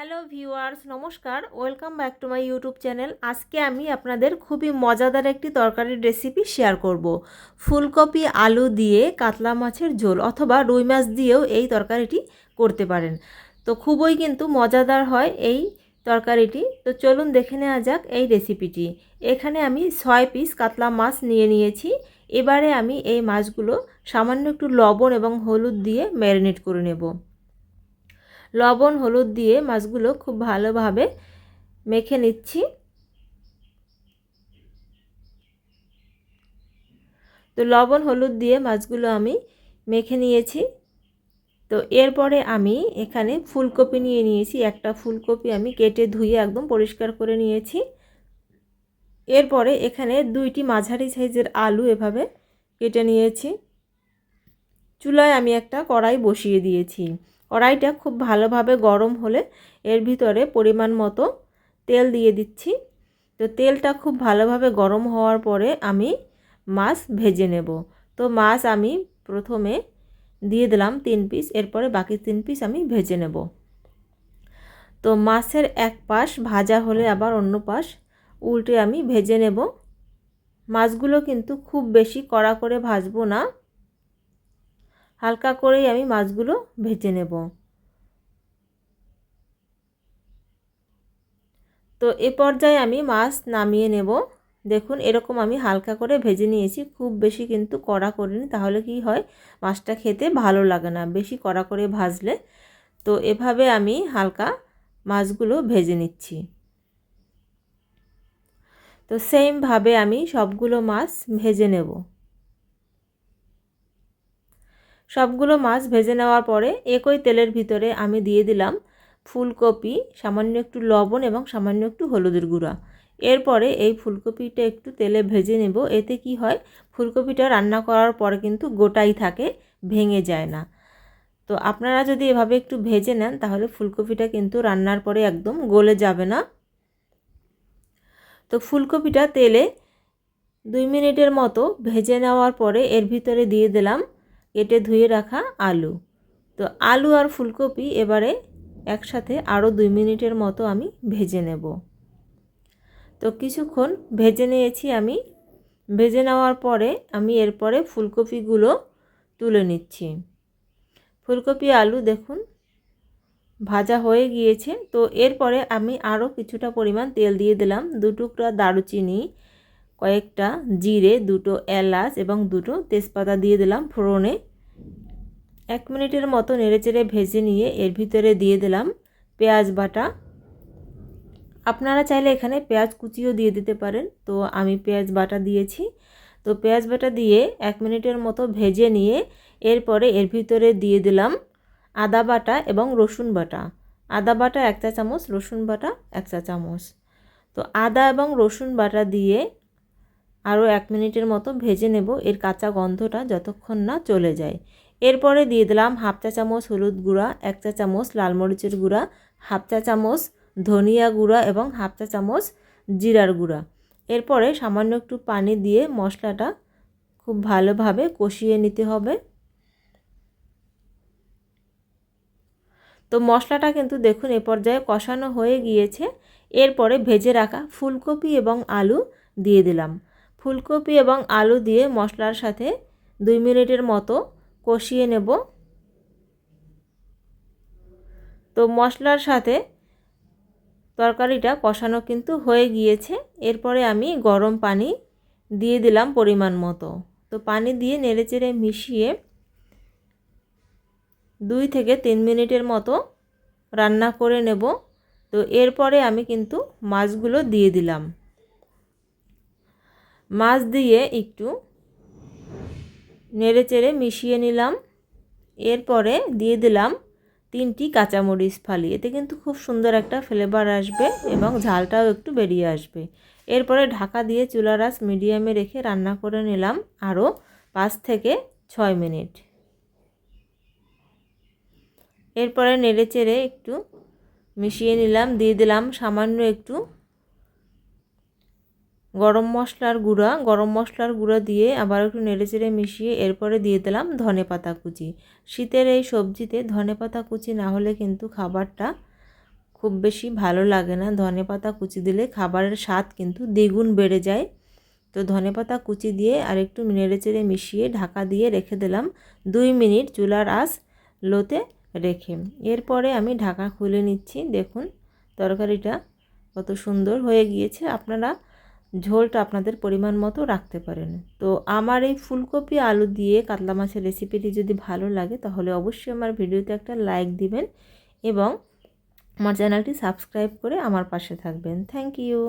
Hello viewers, নমস্কার। Welcome back to my YouTube channel. আজকে আমি আপনাদের খুবই মজাদার একটি তরকারির রেসিপি শেয়ার করব। ফুলকপি, আলু দিয়ে কাতলা মাছের ঝোল অথবা রুই মাছ দিয়েও এই তরকারিটি করতে পারেন। তো খুবই কিন্তু মজাদার হয় এই তরকারিটি। তো চলুন দেখে নেওয়া যাক এই রেসিপিটি। এখানে আমি ছয় পিস কাতলা মাছ নিয়ে নিয়েছি। এবারে আমি এই মাছগুলো সামান্য একটু লবণ এবং হলুদ দিয়ে ম্যারিনেট করে নেব। লবণ, হলুদ দিয়ে মাছগুলো খুব ভালোভাবে মেখে নিচ্ছি। তো লবণ, হলুদ দিয়ে মাছগুলো আমি মেখে নিয়েছি। তো এরপরে আমি এখানে ফুলকপি নিয়ে নিয়েছি। একটা ফুলকপি আমি কেটে ধুয়ে একদম পরিষ্কার করে নিয়েছি। এরপরে এখানে দুইটি মাঝারি সাইজের আলু এভাবে কেটে নিয়েছি। চুলায় আমি একটা কড়াই বসিয়ে দিয়েছি। কড়াইটা খুব ভালোভাবে গরম হলে এর ভিতরে পরিমাণ মতো তেল দিয়ে দিচ্ছি। তো তেলটা খুব ভালোভাবে গরম হওয়ার পরে আমি মাছ ভেজে নেব। তো মাছ আমি প্রথমে দিয়ে দিলাম তিন পিস, এরপরে বাকি তিন পিস আমি ভেজে নেব। তো মাছের এক পাশ ভাজা হলে আবার অন্য পাশ উল্টে আমি ভেজে নেব। মাছগুলো কিন্তু খুব বেশি কড়া করে ভাজবো না। হালকা করেই আমি মাছগুলো ভেজে নেব। তো এ পর্যায়ে আমি মাছ নামিয়ে নেব। দেখুন, এরকম আমি হালকা করে ভেজে নিয়েছি। খুব বেশি কিন্তু কড়া করিনি, তাহলে কি হয়? মাছটা খেতে ভালো লাগে না, বেশি কড়া করে ভাজলে। তো এভাবে আমি হালকা মাছগুলো ভেজে নিচ্ছি। তো সেমভাবে আমি সবগুলো মাছ ভেজে নেব। সবগুলো মাছ ভেজে নেওয়ার পরে একই তেলের ভিতরে আমি দিয়ে দিলাম ফুলকপি, সামান্য একটু লবণ এবং সামান্য একটু হলুদের গুঁড়া। এরপরে এই ফুলকপিটা একটু তেলে ভেজে নেব। এতে কি হয়, ফুলকপিটা রান্না করার পরে কিন্তু গোটাই থাকে, ভেঙে যায় না। তো আপনারা যদি এভাবে একটু ভেজে নেন, তাহলে ফুলকপিটা কিন্তু রান্নার পরে একদম গলে যাবে না। তো ফুলকপিটা তেলে দুই মিনিটের মতো ভেজে নেওয়ার পরে এর ভিতরে দিয়ে দিলাম কেটে ধুয়ে রাখা আলু। তো আলু আর ফুলকপি এবারে একসাথে আরও দুই মিনিটের মতো আমি ভেজে নেব। তো কিছুক্ষণ ভেজে নিয়েছি আমি। ভেজে নেওয়ার পরে আমি এরপরে ফুলকপিগুলো তুলে নিচ্ছি। ফুলকপি আলু দেখুন, ভাজা হয়ে গিয়েছে। তো এরপরে আমি আরও কিছুটা পরিমাণ তেল দিয়ে দিলাম। দু টুকরা দারুচিনি কয়েকটা জিরে, দুটো এলাচ এবং দুটো তেজপাতা দিয়ে দিলাম ফোড়নে। এক মিনিটের মতো নেড়েচেড়ে ভেজে নিয়ে এর ভিতরে দিয়ে দিলাম পেঁয়াজ বাটা। আপনারা চাইলে এখানে পেঁয়াজ কুচিও দিয়ে দিতে পারেন। তো আমি পেঁয়াজ বাটা দিয়েছি। তো পেঁয়াজ বাটা দিয়ে এক মিনিটের মতো ভেজে নিয়ে এরপরে এর ভিতরে দিয়ে দিলাম আদা বাটা এবং রসুন বাটা। আদা বাটা এক চা চামচ, রসুন বাটা এক চা চামচ। তো আদা এবং রসুন বাটা দিয়ে আরও এক মিনিটের মতো ভেজে নেব। এর কাঁচা গন্ধটা যতক্ষণ না চলে যায়। এরপরে দিয়ে দিলাম হাফ চা চামচ হলুদ গুঁড়া, এক চা চামচ লাল মরিচের গুঁড়া, হাফ চা চামচ ধনিয়া গুঁড়া এবং হাফ চা চামচ জিরার গুঁড়া। এরপরে সামান্য একটু পানি দিয়ে মশলাটা খুব ভালোভাবে কষিয়ে নিতে হবে। তো মশলাটা কিন্তু দেখুন এ পর্যায়ে কষানো হয়ে গিয়েছে। এরপরে ভেজে রাখা ফুলকপি এবং আলু দিয়ে দিলাম। ফুলকপি এবং আলু দিয়ে মশলার সাথে দুই মিনিটের মতো কষিয়ে নেব। তো মশলার সাথে তরকারিটা কষানো কিন্তু হয়ে গিয়েছে। এরপরে আমি গরম পানি দিয়ে দিলাম পরিমাণ মতো। তো পানি দিয়ে নেড়েচেড়ে মিশিয়ে দুই থেকে তিন মিনিটের মতো রান্না করে নেব। তো এরপরে আমি কিন্তু মাছগুলো দিয়ে দিলাম। মাছ দিয়ে একটু নেড়ে নেড়েচেড়ে মিশিয়ে নিলাম। এরপরে দিয়ে দিলাম তিনটি কাঁচামরিচ ফালি। এতে কিন্তু খুব সুন্দর একটা ফ্লেভার আসবে এবং ঝালটাও একটু বেরিয়ে আসবে। এরপরে ঢাকা দিয়ে চুলার আঁচ মিডিয়ামে রেখে রান্না করে নিলাম আরও পাঁচ থেকে ছয় মিনিট। এরপরে নেড়েচেড়ে একটু মিশিয়ে নিলাম, দিয়ে দিলাম সামান্য একটু গরম মশলার গুঁড়া, গরম মশলার গুঁড়া দিয়ে আবার একটু নেড়েচেড়ে মিশিয়ে এরপরে দিয়ে দিলাম ধনে পাতা কুচি। শীতের এই সবজিতে ধনে পাতা কুচি না হলে কিন্তু খাবারটা খুব বেশি ভালো লাগে না। ধনে পাতা কুচি দিলে খাবারের স্বাদ কিন্তু দ্বিগুণ বেড়ে যায়। তো ধনে পাতা কুচি দিয়ে আর একটু নেড়ে চেড়ে মিশিয়ে ঢাকা দিয়ে রেখে দিলাম দুই মিনিট চুলার আঁচ লোতে রেখে। এরপরে আমি ঢাকা খুলে নিচ্ছি। দেখুন তরকারিটা কত সুন্দর হয়ে গিয়েছে। আপনারা ঝোলটা আপনাদের পরিমাণ মতো রাখতে পারেন। তো আমার এই ফুলকপি, আলু দিয়ে কাতলা মাছের রেসিপিটি যদি ভালো লাগে, তাহলে অবশ্যই আমার ভিডিওতে একটা লাইক দিবেন এবং আমার চ্যানেলটি সাবস্ক্রাইব করে আমার পাশে থাকবেন। Thank you